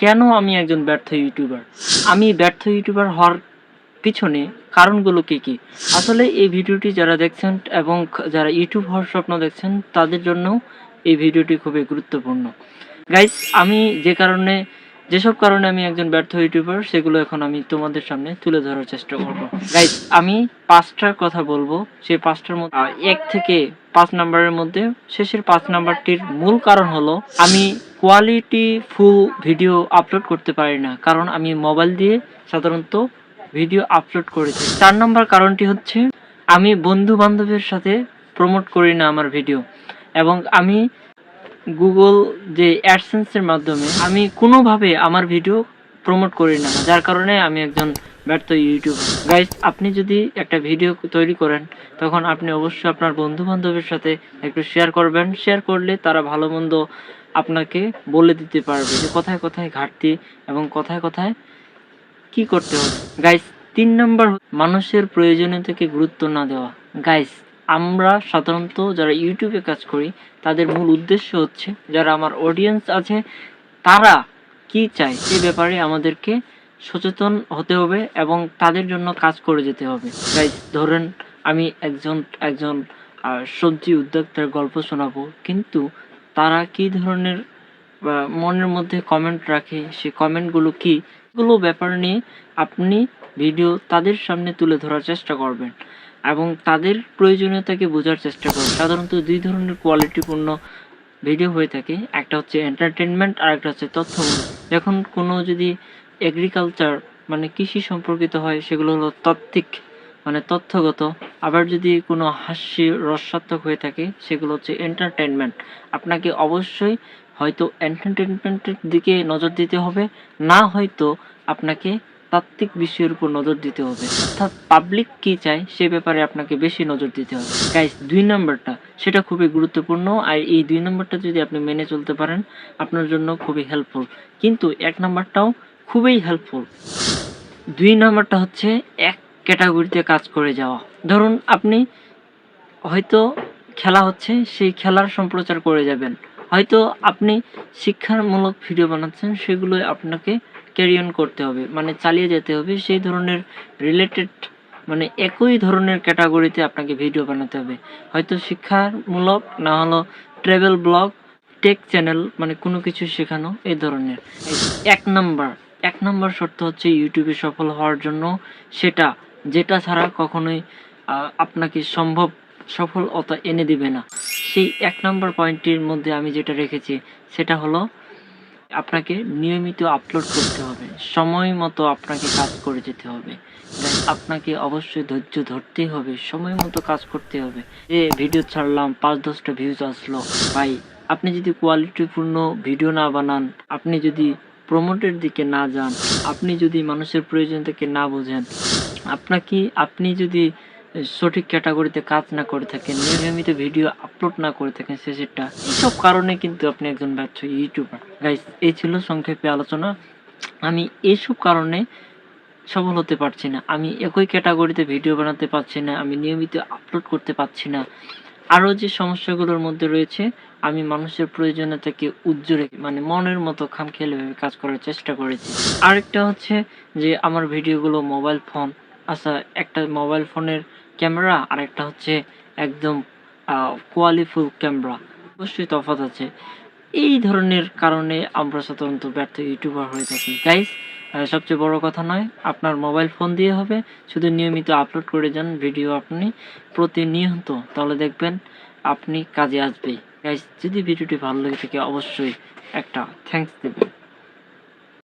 কেন আমি একজন ব্যর্থ ইউটিউবার? আমি ব্যর্থ ইউটিউবার হওয়ার পিছনে কারণগুলো কী কী? আসলে এই ভিডিওটি যারা দেখছেন এবং যারা ইউটিউব হওয়ার স্বপ্ন দেখছেন, তাদের জন্য এই ভিডিওটি খুবই গুরুত্বপূর্ণ। গাইস আমি যে কারণে, যেসব কারণে আমি একজন ব্যর্থ ইউটিউবার, সেগুলো এখন আমি তোমাদের সামনে তুলে ধরার চেষ্টা করব। গাইস আমি পাঁচটার কথা বলব। সেই পাঁচটার মধ্যে এক থেকে পাঁচ নাম্বারের মধ্যে, শেষের পাঁচ নাম্বারটির মূল কারণ হলো, আমি কোয়ালিটি ফুল ভিডিও আপলোড করতে পারি না। কারণ আমি মোবাইল দিয়ে সাধারণত ভিডিও আপলোড করেছি। চার নম্বর কারণটি হচ্ছে, আমি বন্ধু বান্ধবের সাথে প্রমোট করি না আমার ভিডিও এবং আমি গুগল যে অ্যাডসেন্সের মাধ্যমে আমি কোনোভাবে আমার ভিডিও প্রমোট করি না। যার কারণে আমি একজন ব্যর্থ ইউটিউব গাইস আপনি যদি একটা ভিডিও তৈরি করেন, তখন আপনি অবশ্যই আপনার বন্ধু বান্ধবের সাথে একটু শেয়ার করবেন। শেয়ার করলে তারা ভালো মন্দ আপনাকে বলে দিতে পারবে যে কোথায় কোথায় ঘাটতি এবং কোথায় কোথায় কি করতে হবে। গাইস তিন নম্বর মানুষের প্রয়োজনীয়তাকে গুরুত্ব না দেওয়া। গাইস আমরা সাধারণত যারা ইউটিউবে কাজ করি, তাদের মূল উদ্দেশ্য হচ্ছে, যারা আমার অডিয়েন্স আছে, তারা কি চায়? সে ব্যাপারে আমাদেরকে সচেতন হতে হবে এবং তাদের জন্য কাজ করে যেতে হবে। গাইস ধরেন আমি একজন একজন সবজি উদ্যোক্তার গল্প শোনাবো, কিন্তু তারা কি ধরনের মনের মধ্যে কমেন্ট রাখে, সে কমেন্টগুলো কি? এগুলো ব্যাপার নিয়ে আপনি ভিডিও তাদের সামনে তুলে ধরার চেষ্টা করবেন এবং তাদের প্রয়োজনীয়তাকে বোঝার চেষ্টা করবেন। সাধারণত দুই ধরনের কোয়ালিটিপূর্ণ ভিডিও হয়ে থাকে, একটা হচ্ছে এন্টারটেনমেন্ট আর একটা হচ্ছে তথ্যমূলক। যখন কোনো যদি এগ্রিকালচার মানে কৃষি সম্পর্কিত হয়, সেগুলো হলো তত্ত্বিক মানে তথ্যগত। আবার যদি কোনো হাস্য রসাত্মক হয়ে থাকে, সেগুলো হচ্ছে এন্টারটেনমেন্ট আপনাকে অবশ্যই হয়তো এন্টারটেনমেন্টের দিকে নজর দিতে হবে, না হয়তো আপনাকে তাত্ত্বিক বিষয়ের উপর নজর দিতে হবে। অর্থাৎ পাবলিক কি চায়, সে ব্যাপারে আপনাকে বেশি নজর দিতে হবে। গাইস দুই নম্বরটা, সেটা খুবই গুরুত্বপূর্ণ, আর এই দুই নম্বরটা যদি আপনি মেনে চলতে পারেন, আপনার জন্য খুবই হেল্পফুল কিন্তু এক নম্বরটাও খুবই হেল্পফুল দুই নম্বরটা হচ্ছে এক ক্যাটাগরিতে কাজ করে যাওয়া। ধরুন আপনি হয়তো খেলা হচ্ছে, সেই খেলার সম্প্রচার করে যাবেন। হয়তো আপনি শিক্ষামূলক ভিডিও বানাচ্ছেন, সেগুলো আপনাকে ক্যারি অন করতে হবে। মানে চালিয়ে যেতে হবে। সেই ধরনের রিলেটেড মানে একই ধরনের ক্যাটাগরিতে আপনাকে ভিডিও বানাতে হবে। হয়তো শিক্ষামূলক, না হলো ট্রাভেল ব্লগ টেক চ্যানেল মানে কোনো কিছু শেখানো, এই ধরনের। এক নাম্বার। এক নাম্বার শর্ত হচ্ছে ইউটিউবে সফল হওয়ার জন্য সেটা, যেটা ছাড়া কখনোই আপনাকে সম্ভব সফলতা এনে দিবে না। সেই এক নম্বর পয়েন্টটির মধ্যে আমি যেটা রেখেছি, সেটা হলো আপনাকে নিয়মিত আপলোড করতে হবে। সময় মতো আপনাকে কাজ করে যেতে হবে। আপনাকে অবশ্যই ধৈর্য ধরতে হবে, সময় মতো কাজ করতে হবে। যে ভিডিও ছাড়লাম, পাঁচ দশটা ভিউজ আসলো, ভাই। আপনি যদি কোয়ালিটিপূর্ণ ভিডিও না বানান, আপনি যদি প্রমোটের দিকে না যান, আপনি যদি মানুষের প্রয়োজন থেকে না বোঝেন, আপনাকে, আপনি যদি সঠিক ক্যাটাগরিতে কাজ না করে থাকেন, নিয়মিত ভিডিও আপলোড না করে থাকেন শেষেরটা এইসব কারণে কিন্তু আপনি একজন ব্যর্থ ইউটিউবার। গাইস এই ছিল সংক্ষেপে আলোচনা। আমি এইসব কারণে সফল হতে পারছি না। আমি একই ক্যাটাগরিতে ভিডিও বানাতে পারছি না, আমি নিয়মিত আপলোড করতে পারছি না। আরও যে সমস্যাগুলোর মধ্যে রয়েছে আমি মানুষের প্রয়োজনীয়তাকে উজ্জ্বলে মানে মনের মতো খামখেয়ালিভাবে কাজ করার চেষ্টা করেছি। আরেকটা হচ্ছে যে আমার ভিডিওগুলো মোবাইল ফোন আচ্ছা একটা মোবাইল ফোনের ক্যামেরা আর একটা হচ্ছে একদম কোয়ালিফুল ক্যামেরা অবশ্যই তফাৎ আছে। এই ধরনের কারণে আমরা সাধারণত ব্যর্থ ইউটিউবার হয়ে থাকি। গাইস সবচেয়ে বড় কথা নয়, আপনার মোবাইল ফোন দিয়ে হবে। শুধু নিয়মিত আপলোড করে যান ভিডিও আপনি প্রতিনিয়ত। তাহলে দেখবেন আপনি কাজে আসবেই। যদি ভিডিওটি ভালো লেগে থাকে অবশ্যই একটা থ্যাংকস দেবেন।